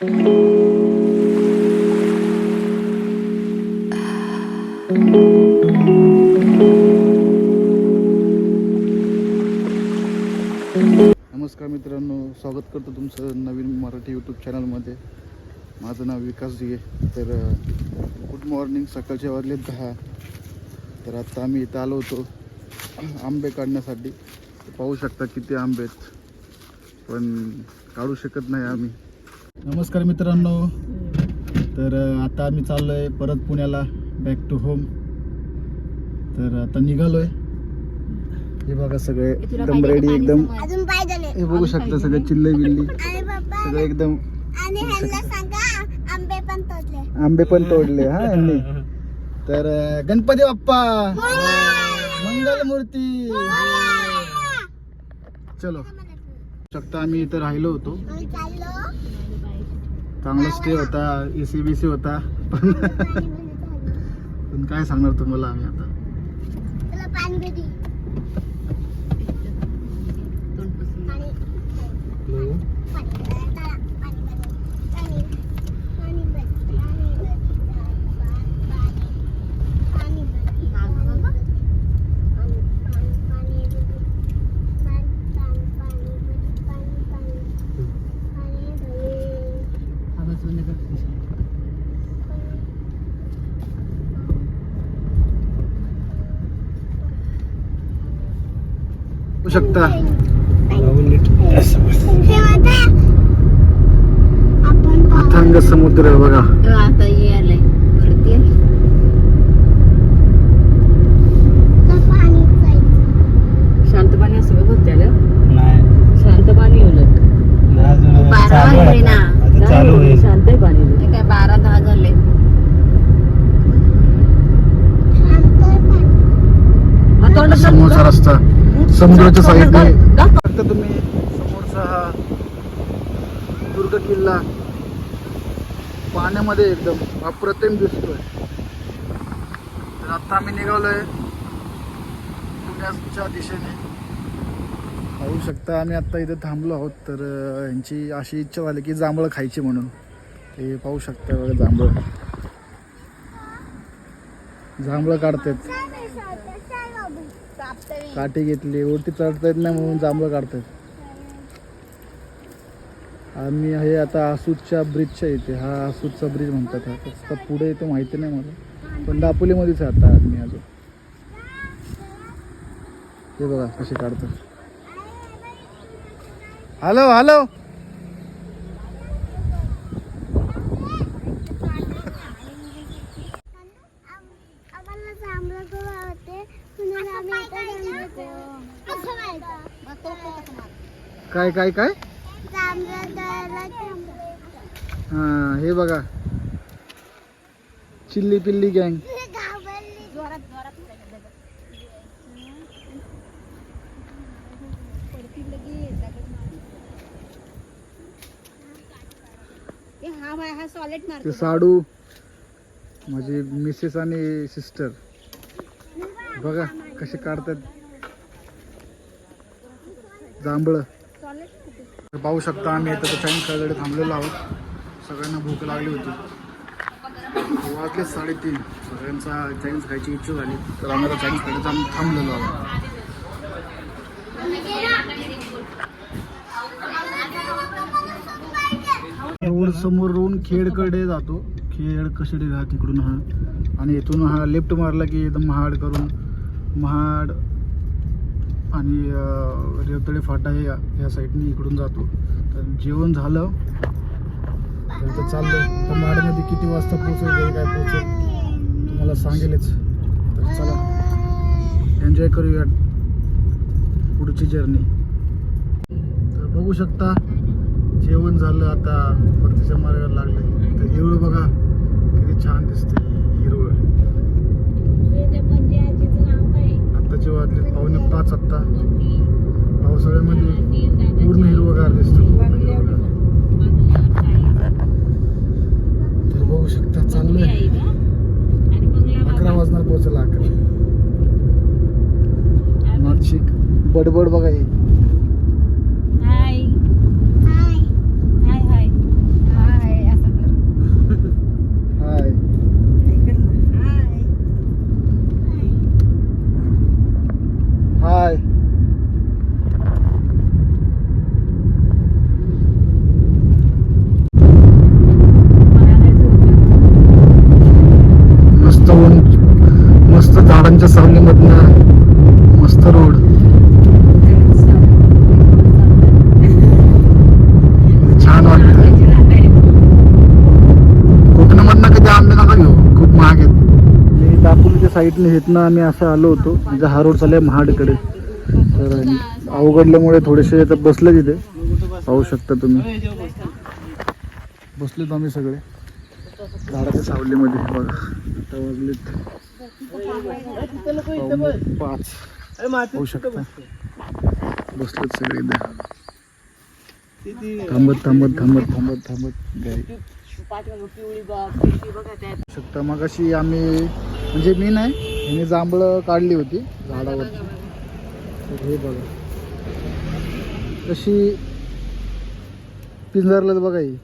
नमस्कार मित्रांनो स्वागत करतो तुमचं नवीन मराठी यूट्यूब चॅनलमध्ये माझं नाव विकास दिगे तर गुड मॉर्निंग सकाळचे वाजले दहा. तर आत्ता आम्ही इथं आलो होतो आंबे काढण्यासाठी. पाहू शकता किती आंबे आहेत. पण काढू शकत नाही आम्ही. नमस्कार मित्रांनो. तर आता आम्ही चाललो आहे परत पुण्याला बॅक टू होम तर आता निघालो आहे हे बघा सगळे एकदम रेडी एकदम. हे बघू शकता सगळे चिल्ले बिल्ली. सगळं एकदम आणि ह्यांना सांगा आंबे पण तोडले. आंबे पण तोडले हा यांनी तर गणपती बाप्पा. मंगल मूर्ती चलो. शकता आम्ही इथं राहिलो होतो. चांगला स्टे होता ए सी बी सी होता. पण पण काय सांगणार तुम्हाला आम्ही आता तुला पाणी भेटी पाणी पाणी चला, पाणी पाणी पाणी पाणी भेटी, पाणी भेटी, पाणी भेटी, पाणी भेटी, पाणी पाणी पाणी भेटी, पाणी पाणी पाणी भेटी, पाणी पाणी पाणी भेटी. बघू शकता. हे. अथांग समुद्र बघा. शांत पाणी असं बघ त्याला शांत पाणी उलट बारा वाजले ना. शांत पाणी. ते काय बारा दहा झाले. समोरचा रस्ता. समुद्राच्या साईडने? फक्त तुम्ही समोरचा हा दुर्ग किल्ला पाण्यामध्ये एकदम अप्रतिम दिसतोय. तर आता आम्ही निघालोय पुण्याच्या दिशेने. पाहू शकता आम्ही आता इथे थांबलो आहोत तर यांची अशी इच्छा झाली की जांभळं खायची म्हणून. ते पाहू शकता बघा जांभळं. जांभळं काढतात चल बे, चल, चल, चल बाबू. काठी घेतली वरती चढता येत नाही म्हणून जांभळं काढतात आम्ही हे आता आसूदच्या ब्रिजच्या इथे हा आसूदचा ब्रिज म्हणतात हा. कसं पुढे येतो माहिती नाही मला. पण दापोलीमध्येच आहे आता आम्ही अजून. हे बघा कसे काढतात. हॅलो हॅलो आम- आम्हाला जांभळं गोळा होते म्हणून आम्ही इथं जांभळं कसं माहिती? काय काय काय? हा हे बघा. चिल्ली पिल्ली गँग. हा ते साडू माझी मिसेस आणि सिस्टर बघा कसे काढतात. जांभळं. तर पाहू शकता आम्ही आता चाईन खेळाकडे थांबलेलो आहोत. सगळ्यांना भूक लागली होती. वाजले साडेतीन. सगळ्यांचा चायनीज खायची इच्छा झाली. तर आम्हाला चायनीज खायला आम्ही थांबलेलो आहोत. रोड समोर रोड खेडकडे जातो. खेड कशेडे घाट तिकडून हा. आणि इथून हा लेफ्ट मारला की एकदम महाड करून महाड आणि रेवतळे फाटा हे या साईडने इकडून जातो. तर जेवण झालं. तर चाललं तर माडमध्ये किती वाजता पोहोचेल काय पोचेल तुम्हाला सांगेलच. तर चला. एन्जॉय करूया पुढची जर्नी तर बघू शकता जेवण झालं आता परतीच्या मार्गाला लागलं तर येऊळ बघा किती छान दिसते आत्ताचे वाजले पावणे पाच आत्ता. पावसाळ्यामध्ये पूर्ण हिरवगार दिसतं. तर बघू शकता चाललंय अकरा वाजणार पोहोचला अकरा. मागची बडबड बघा ही. साईडने इथनं आम्ही असं आलो होतो. म्हणजे रोड चालला महाडकडे. तर अवघडल्यामुळे थोडेसे आता बसले तिथे. पाहू शकता तुम्ही. बसलेत आम्ही सगळे. झाडाच्या सावलीमध्ये. बघा. आता वाजलेत पाच. पाहू शकता. बसलेत सगळे इथे. थांबत थांबत थांबत थांबत थांबत. गाय शकता. मग अशी आम्ही म्हणजे मी नाही मी जांभळं काढली होती झाडावर हे बघा. कशी पिंजरलं बघा ही.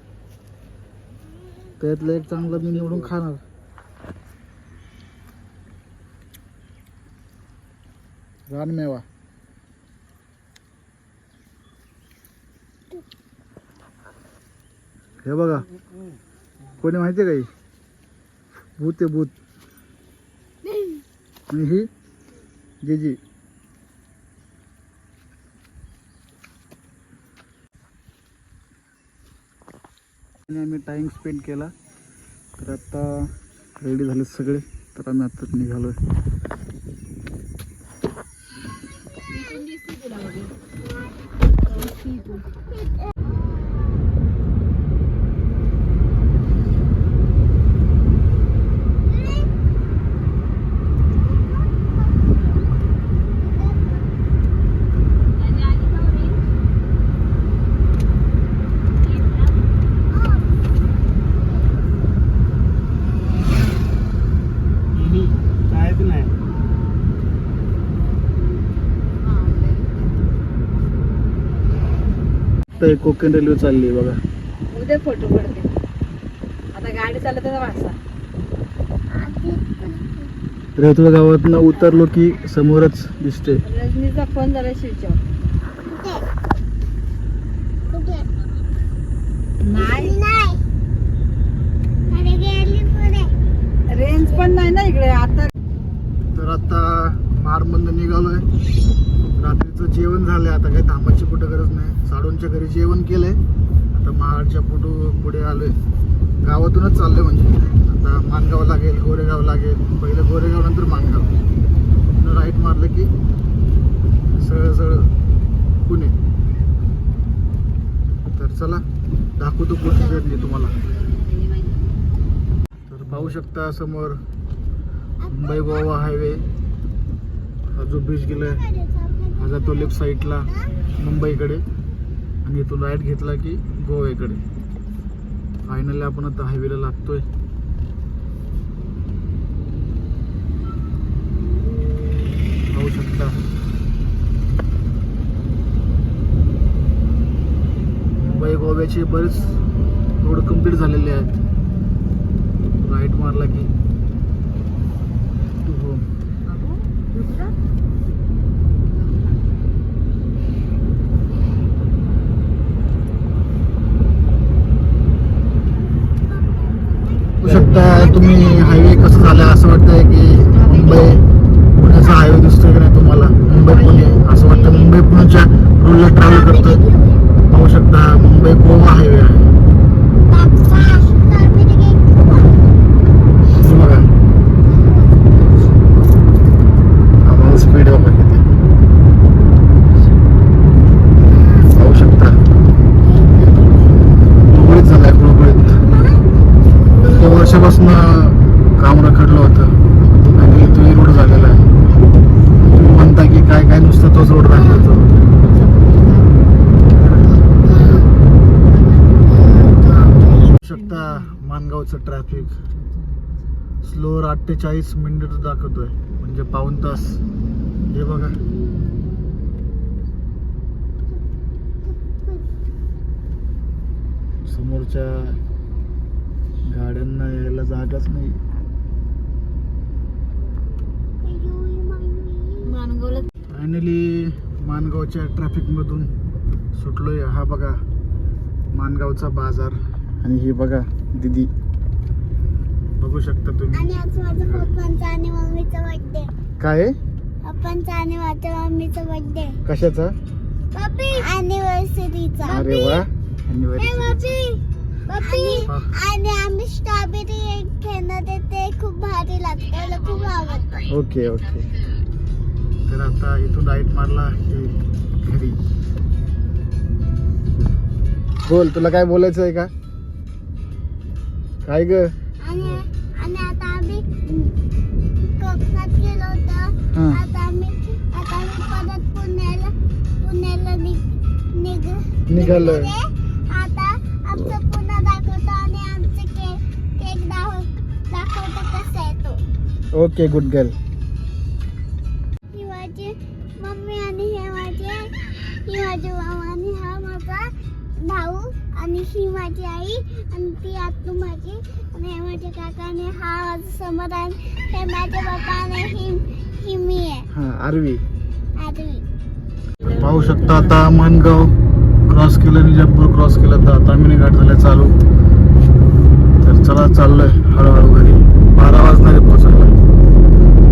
त्यातलं एक चांगलं मी निवडून खाणार. रानमेवा. हे बघा. कोणी माहिती आहे काही भूत आहे भूत. आणि ही जेजी आणि आम्ही टाईम स्पेंड केला. तर आता रेडी झाले सगळे. तर आम्ही आत्ताच निघालो आहे एक कोकण रेल्वे चालली आहे बघा. उद्या फोटो पडते आता गाडी चालत आहे वासा रेतुळ गावातनं उतरलो की समोरच दिसते रजनीचा फोन झाला शिवच्यावर. कुठे नाही. रेंज पण नाही ना इकडे. आता तर आता मारमंद निघालोय. जेवण झालंय आता काही थांबायची कुठं गरज नाही. साडूंच्या घरी जेवण केलंय. आता महाडच्या पुढे पुढे आलोय. गावातूनच चाललोय म्हणजे. आता मानगाव लागेल गोरेगाव लागेल. पहिलं गोरेगाव नंतर मानगाव. राईट मारलं की सरळ सरळ पुणे. तर चला दाखवतो कुठे जर्नी तुम्हाला. तर पाहू शकता समोर मुंबई गोवा हायवे. हा जो ब्रिज गेलाय. हा जातो लेफ्ट साईडला मुंबईकडे. आणि इथून राईट घेतला की गोव्याकडे. फायनली आपण आता हायवेला लागतोय. पाहू शकता. मुंबई गोव्याचे बरेच रोड कंप्लीट झालेले आहेत. राईट मारला की टू होम बघू शकता तुम्ही हायवे कसं झालं? असं वाटतंय की मुंबई पुण्याचा हायवे दिसतोय की नाही तुम्हाला? मुंबई पुणे म्हणजे, असं वाटतं मुंबई पुण्याच्या रोडला ट्रॅव्हल करतोय पाहू शकता मुंबई गोवा हायवे आहे हे बघा आम्हाला स्पीड बघा किती पाहू शकता गुळगुळीत झालाय गुळगुळीत त्या वर्षापासून काम रखडलं होतं आणि तो रोड झालेला आहे तुम्ही म्हणता की काय काय नुसतं तोच रोड दाखवतो शकता मानगावचं ट्रॅफिक स्लोअर अठ्ठेचाळीस मिनिट दाखवतोय. म्हणजे पाऊन तास. हे बघा. समोरच्या गाड्यांना यायला जागाच नाही. फायनली मानगावच्या ट्रॅफिकमधून सुटलोय. हा बघा मानगावचा बाजार. आणि ही बघा दिदी. बघू शकता तुम्ही. आणि आज माझा पप्पांचा आणि मम्मीचा बर्थडे काय आहे? पप्पांचा आणि माझ्या मम्मीचा बर्थडे कशाचा? पप्पी! अॅनिव्हर्सरीचा अरे वा anniversary. आणि आम्ही स्ट्रॉबेरी खेळणं ते ते खूप भारी लागतं मला खूप आवडतं. Okay okay. तर आता इथून राईट मारला की घरी. बोल तुला काय बोलायचं आहे का? काय ग? आणि निघालोय. निघालोय. आता आमचं पुन्हा दाखवतो आणि आमचे केक केक दाखव दाखवतो कसं आहे तो. ओके गुड गर्ल ही माझी मम्मी आणि हे माझे ही माझी मामा आणि हा माझा भाऊ आणि ही माझी आई आणि ती आतू माझी आणि हे माझे काका आणि हा माझा समोर आहे हे माझे आणि ही ही मी आहे. हा आरवी. आदमी पाहू शकता आता मनगाव. क्रॉस केलं निजापूर क्रॉस केलं. तर तामिनी घाट झालं चालू. तर चला चाललंय हळूहळू घरी. बारा वाजणारे पोहोचायला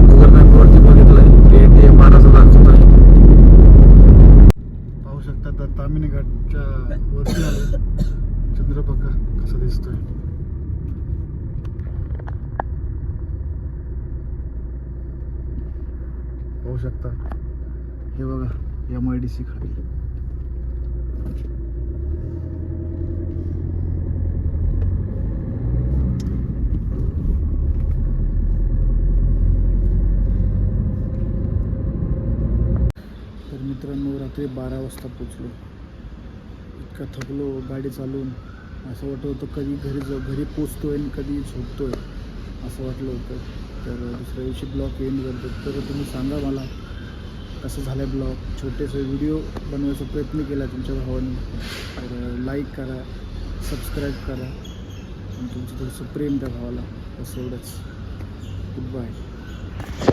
गुगल मॅपवरती बघितलंय. ते ते बाराचं दाखवत आहे. पाहू शकता तर तामिनी घाटच्या वरती आलो. चंद्रपका कसं दिसतोय. पाहू शकता. हे बघा एम आय डी सी खाली. तर मित्रांनो रात्री बारा वाजता पोचलो. इतका थकलो गाडी चालवून असं वाटत होतं कधी घरी जाऊ घरी पोचतोय आणि कधी झोपतोय असं वाटलं होतं. तर दुसऱ्या दिवशी ब्लॉक येऊन करतो तर तुम्ही सांगा मला कसं झालं ब्लॉग. छोटेसे व्हिडिओ बनवायचा प्रयत्न केला तुमच्या भावाने. तर लाईक करा सबस्क्राईब करा. आणि तुमचं थोडंसं प्रेम त्या भावाला. बस एवढंच. Good bye